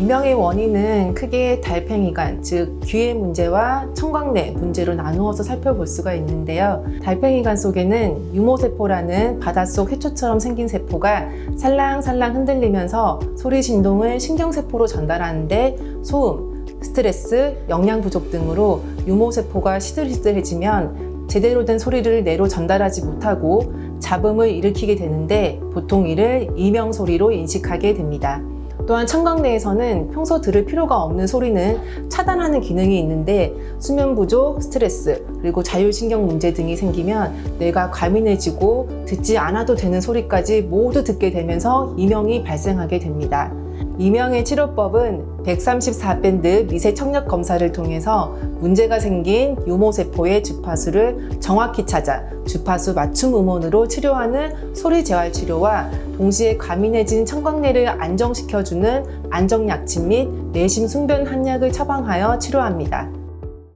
이명의 원인은 크게 달팽이관, 즉 귀의 문제와 청각내 문제로 나누어서 살펴볼 수가 있는데요. 달팽이관 속에는 유모세포라는 바닷속 해초처럼 생긴 세포가 살랑살랑 흔들리면서 소리 진동을 신경세포로 전달하는데 소음, 스트레스, 영양 부족 등으로 유모세포가 시들시들해지면 제대로 된 소리를 뇌로 전달하지 못하고 잡음을 일으키게 되는데 보통 이를 이명 소리로 인식하게 됩니다. 또한 청각 내에서는 평소 들을 필요가 없는 소리는 차단하는 기능이 있는데 수면 부족, 스트레스, 그리고 자율신경 문제 등이 생기면 뇌가 과민해지고 듣지 않아도 되는 소리까지 모두 듣게 되면서 이명이 발생하게 됩니다. 이명의 치료법은 134밴드 미세 청력 검사를 통해서 문제가 생긴 유모세포의 주파수를 정확히 찾아 주파수 맞춤 음원으로 치료하는 소리 재활 치료와 동시에 과민해진 청각내를 안정시켜주는 안정약침 및 내심 순변 한약을 처방하여 치료합니다.